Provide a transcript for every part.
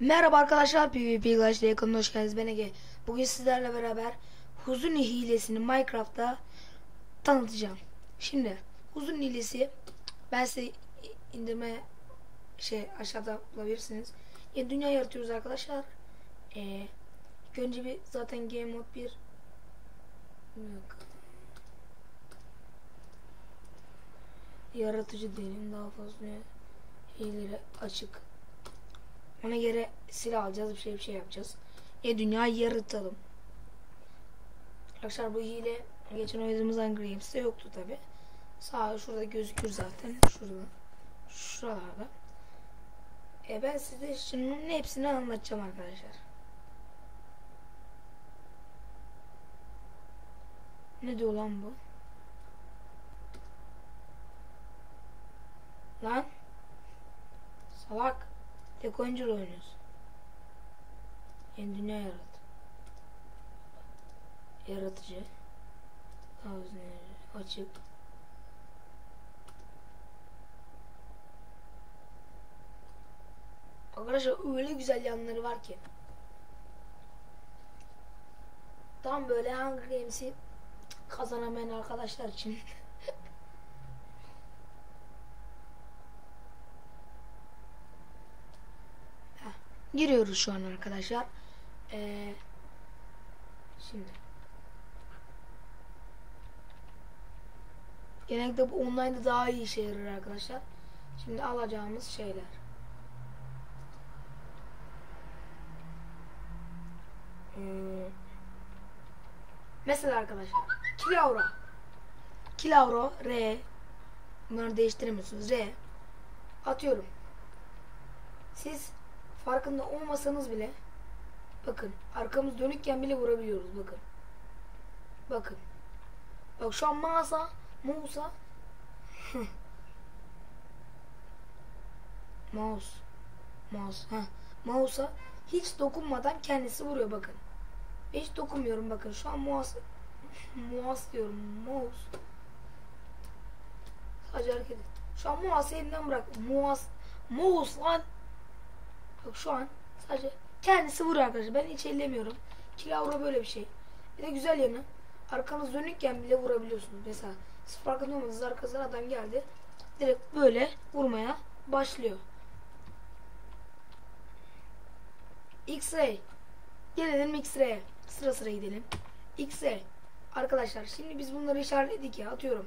Merhaba arkadaşlar PvP Clash'ta yakınına hoş geldiniz ben Ege. Bugün sizlerle beraber Huzun hilesini Minecraft'ta tanıtacağım. Şimdi Huzun hilesi ben size indirme şey aşağıda bulabilirsiniz. Yeni dünya yaratıyoruz arkadaşlar. Ee, önce bir zaten Game Mode 1 Yok. Yaratıcı diyelim daha fazla hileleri açık. Ona göre silah alacağız bir şey bir şey yapacağız. E dünyayı yaratalım. Arkadaşlar bu hile geçen oynadığımız Hunger Games'te yoktu tabi. Sağ şurada gözükür zaten. Şurada. Şuralarda. E ben size şimdi hepsini anlatacağım arkadaşlar. Ne diyor lan bu? Lan. Salak. Tek oyuncu oynuyoruz. Yeni dünya yarat. Yaratıcı. Havuzları açık. Arkadaşlar öyle güzel yanları var ki. Tam böyle Hunger Games'i kazanamayan arkadaşlar için. Giriyoruz şu an arkadaşlar. Ee, şimdi. Genellikle bu online'da daha iyi işe yarar arkadaşlar. Şimdi alacağımız şeyler. Ee, mesela arkadaşlar. Kilavro. Kilavro. R. Bunları değiştiremiyorsunuz. R. Atıyorum. Siz farkında olmasanız bile bakın arkamız dönükken bile vurabiliyoruz bakın. Bakın. Bak şu an mağaza mouse'a mouse mouse ha mouse'a hiç dokunmadan kendisi vuruyor bakın. Hiç dokunmuyorum bakın. Şu an mouse mouse diyorum. Mouse. Sadece hareket et. Şu an mouse elinden bırak. Mouse mouse lan Bak şu an sadece kendisi vuruyor arkadaşlar. Ben hiç ellemiyorum. Kilavra böyle bir şey. Bir de güzel yanı arkanız dönükken bile vurabiliyorsunuz. Mesela siz farkında olmadınız arkasından adam geldi. Direkt böyle vurmaya başlıyor. X-Ray. Gelelim X-Ray'e. Sıra sıra gidelim. X-Ray. Arkadaşlar şimdi biz bunları işaretledik ya atıyorum.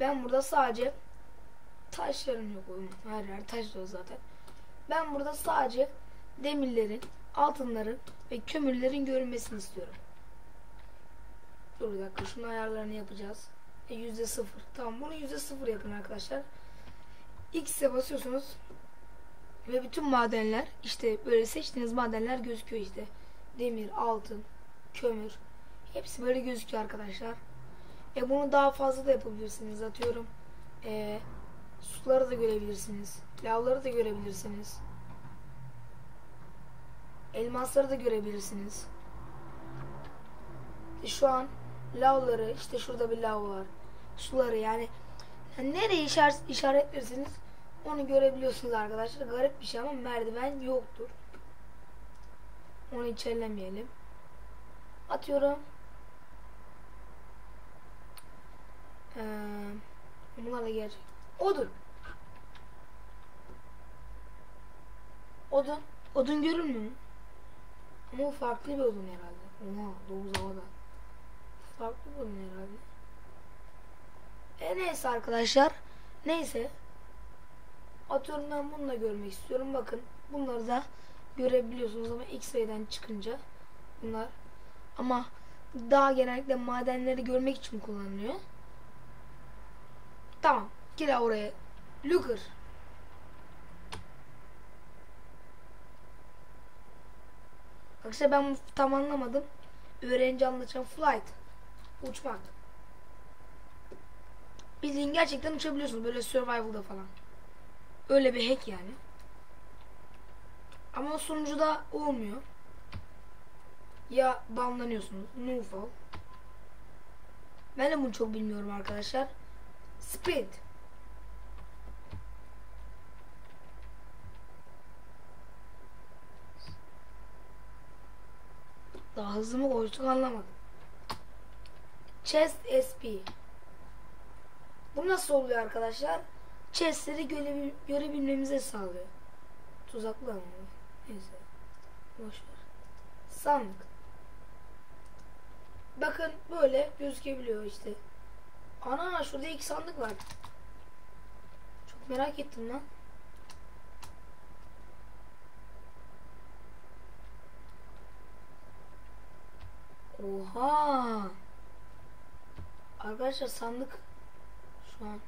Ben burada sadece taşlarım yok oyun. Her yer taş dolu zaten. Ben burada sadece demirlerin, altınların ve kömürlerin görünmesini istiyorum. Dur bir dakika şunun ayarlarını yapacağız. E, yüzde sıfır. Tamam bunu yüzde sıfır yapın arkadaşlar. X'e basıyorsunuz ve bütün madenler işte böyle seçtiğiniz madenler gözüküyor işte. Demir, altın, kömür hepsi böyle gözüküyor arkadaşlar. E bunu daha fazla da yapabilirsiniz. Atıyorum. Eee Suları da görebilirsiniz. Lavları da görebilirsiniz. Elmasları da görebilirsiniz. Şu an lavları işte şurada bir lav var. Suları yani, yani nereye işaret, işaretlersiniz onu görebiliyorsunuz arkadaşlar. Garip bir şey ama merdiven yoktur. Onu hiç ellemeyelim. Atıyorum. Ee, bunlar da gerçek. Odun. Odun. Odun görünmüyor mu? Ama o farklı bir odun herhalde. Oha Doğuz havada. Farklı bir odun herhalde. E neyse arkadaşlar. Neyse. Atıyorum ben bunu da görmek istiyorum. Bakın bunları da görebiliyorsunuz ama X-ray'den çıkınca bunlar ama daha genellikle madenleri görmek için kullanılıyor. Tamam. Gel oraya. Looker. Arkadaşlar ben tam anlamadım. Öğrenci anlatacağım. Flight. Uçmak. Bildiğin gerçekten uçabiliyorsunuz. Böyle survival'da falan. Öyle bir hack yani. Ama sunucuda olmuyor. Ya banlanıyorsunuz. No fall. Ben de bunu çok bilmiyorum arkadaşlar. Speed. Daha hızlı mı koştuk anlamadım. Chest SP. Bu nasıl oluyor arkadaşlar? Chestleri görebil görebilmemize sağlıyor. Tuzaklı ama. Neyse. Boş ver. Sandık. Bakın böyle gözükebiliyor işte. Ana şurada iki sandık var. Çok merak ettim lan. Oha. Arkadaşlar sandık şu an.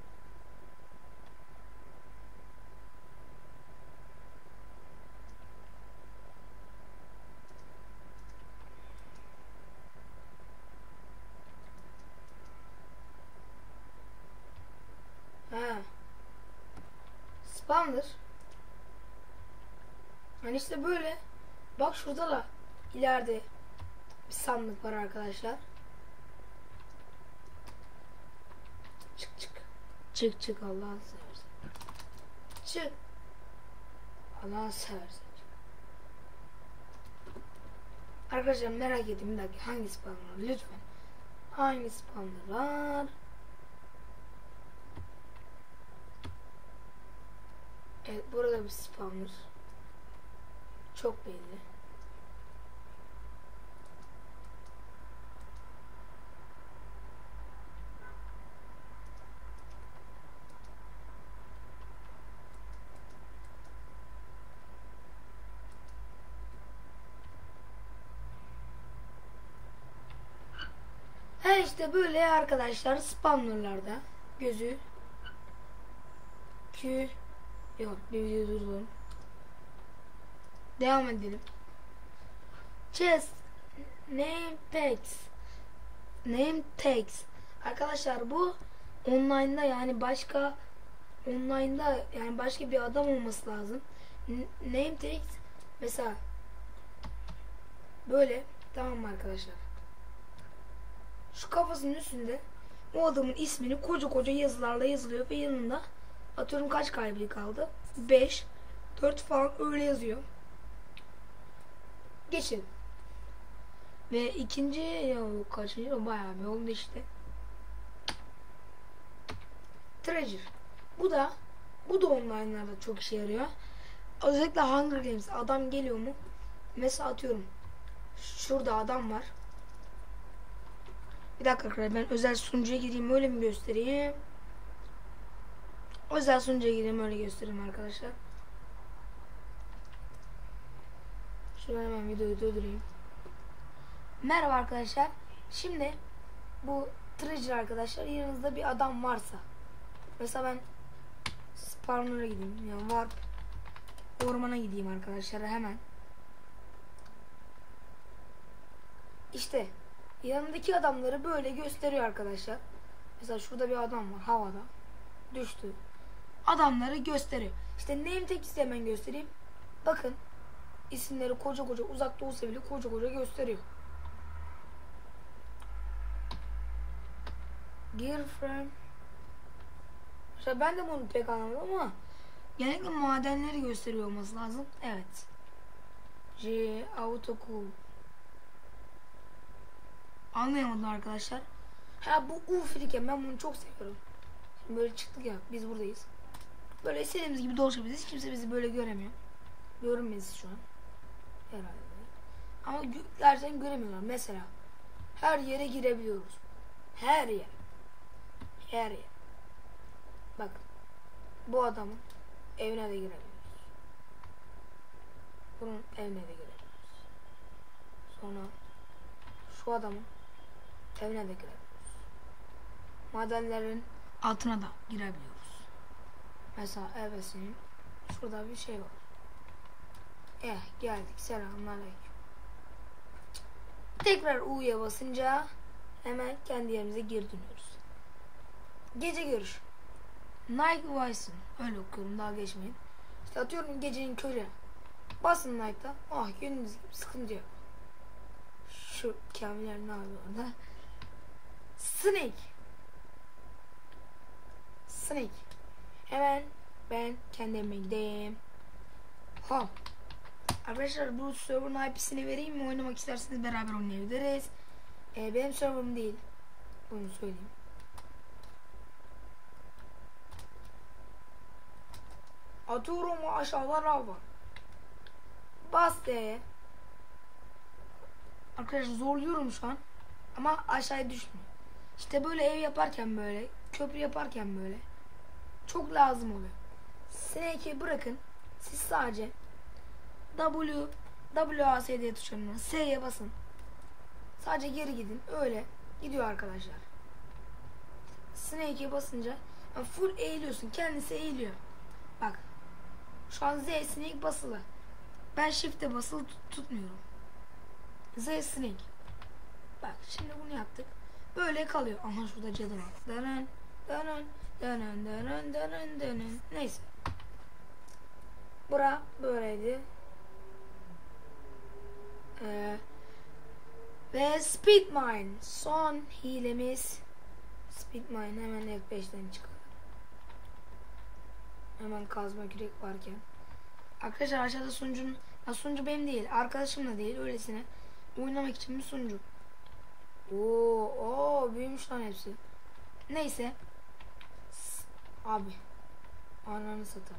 Ha. Spamdır. Yani işte böyle. Bak şurada da ileride bir sandık var arkadaşlar. Çık çık. Çık çık Allah'ını seversen. Çık. Allah'ını seversen. Arkadaşlar merak ettim bir dakika hangi spawner var lütfen. Hangi spawner var? Evet burada bir spawner. Çok belli. He işte böyle arkadaşlar spawnerlarda gözü Q yok bir video durdum. Devam edelim. Chest name tags name tags arkadaşlar bu online'da yani başka online'da yani başka bir adam olması lazım. Name tags mesela böyle tamam mı arkadaşlar? Şu kafasının üstünde o adamın ismini koca koca yazılarla yazılıyor ve yanında atıyorum kaç kalbi kaldı? 5 4 falan öyle yazıyor. Geçin. Ve ikinci ya kaçıncı o bayağı bir oldu işte. Treasure. Bu da bu da online'larda çok işe yarıyor. Özellikle Hunger Games adam geliyor mu? Mesela atıyorum. Şurada adam var. Bir dakika arkadaşlar ben özel sunucuya gireyim öyle mi göstereyim? Özel sunucuya gireyim öyle göstereyim arkadaşlar. Şöyle hemen videoyu durdurayım. Merhaba arkadaşlar. Şimdi bu Treasure arkadaşlar yanınızda bir adam varsa mesela ben Spawner'a gideyim yani Warp ormana gideyim arkadaşlar hemen. İşte yanındaki adamları böyle gösteriyor arkadaşlar. Mesela şurada bir adam var havada. Düştü. Adamları gösteriyor. İşte name tag hemen göstereyim. Bakın isimleri koca koca uzakta olsa bile koca koca gösteriyor. Girlfriend. İşte ben de bunu pek anlamadım ama genellikle madenleri gösteriyor olması lazım. Evet. J auto cool. Anlayamadım arkadaşlar. Ha bu U ben bunu çok seviyorum. Şimdi böyle çıktık ya biz buradayız. Böyle istediğimiz gibi dolaşabiliriz. Hiç kimse bizi böyle göremiyor. Görünmeyiz şu an. Herhalde. Ama gö- gerçekten göremiyorlar. Mesela her yere girebiliyoruz. Her yer. Her yer. Bak. Bu adamın evine de girebiliyoruz. Bunun evine de girebiliyoruz. Sonra şu adamın evine de girebiliyoruz. Madenlerin altına da girebiliyoruz. Mesela evesinin şurada bir şey var. Eh geldik selamünaleyküm. Tekrar U'ya basınca hemen kendi yerimize geri dönüyoruz. Gece görüş. Night Vision. Öyle okuyorum daha geçmeyin. İşte atıyorum gecenin körü. Basın Night'a. Ah gündüz gibi sıkıntı yok. Şu Kamiller ne yapıyor orada? Snake. Snake. Hemen ben kendime gideyim. Ha. Arkadaşlar bu server'ın IP'sini vereyim mi? Oynamak isterseniz beraber oynayabiliriz. Ee, benim server'ım değil. Bunu söyleyeyim. Atıyorum aşağıda lava. Bas D'ye. Arkadaşlar zorluyorum şu an. Ama aşağıya düşmüyor. İşte böyle ev yaparken böyle, köprü yaparken böyle çok lazım oluyor. Snake'i bırakın. Siz sadece W WASD tuşlarına S'ye basın. Sadece geri gidin. Öyle gidiyor arkadaşlar. Snake'e basınca yani full eğiliyorsun. Kendisi eğiliyor. Bak. Şu an Z Snake basılı. Ben shift'e basılı tut- tutmuyorum. Z Snake. Bak şimdi bunu yaptık. Böyle kalıyor. Aha şurada cadı var. Dönün. Dönün. Dönün. Dönün. Dönün. Dönün. Neyse. Bura böyleydi. Ee, ve Speed Mine. Son hilemiz. Speed Mine hemen F5'ten çıkar. Hemen kazma kürek varken. Arkadaşlar aşağıda sunucunun ya sunucu benim değil. Arkadaşım da değil. Öylesine oynamak için bir sunucu. Oo, oo büyümüş lan hepsi. Neyse. Abi. Ananı satar.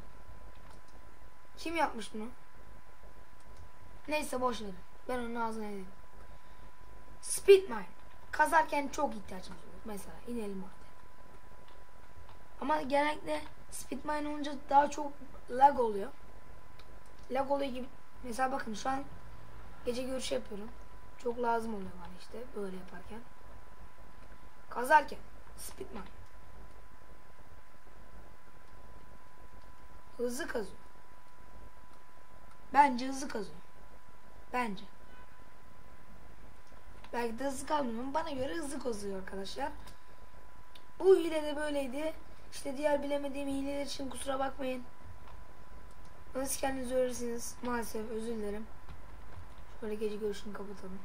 Kim yapmış bunu? Neyse boş verin. Ben onun ağzına edeyim. Speed mine. Kazarken çok ihtiyacımız olur. Mesela inelim hadi. Ama genellikle speed mine olunca daha çok lag oluyor. Lag oluyor gibi. Mesela bakın şu an gece görüşü yapıyorum. Çok lazım oluyor bana işte böyle yaparken. Kazarken speed mine. Hızlı kazıyor. Bence hızlı kazıyor. Bence. Belki de hızlı kalmıyor ama bana göre hızlı kazıyor arkadaşlar. Bu hile de böyleydi. İşte diğer bilemediğim hileler için kusura bakmayın. Nasıl kendiniz öğrenirsiniz. Maalesef özür dilerim. Şöyle gece görüşünü kapatalım.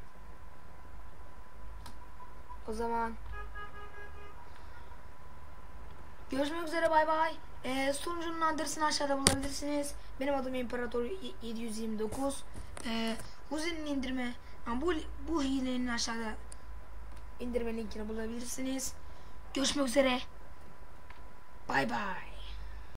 O zaman görüşmek üzere bay bay. Ee, sunucunun adresini aşağıda bulabilirsiniz. Benim adım İmparator 729. Ee, Huzi'nin indirme bu, bu hilenin aşağıda indirme linkini bulabilirsiniz. Görüşmek üzere. Bay bay.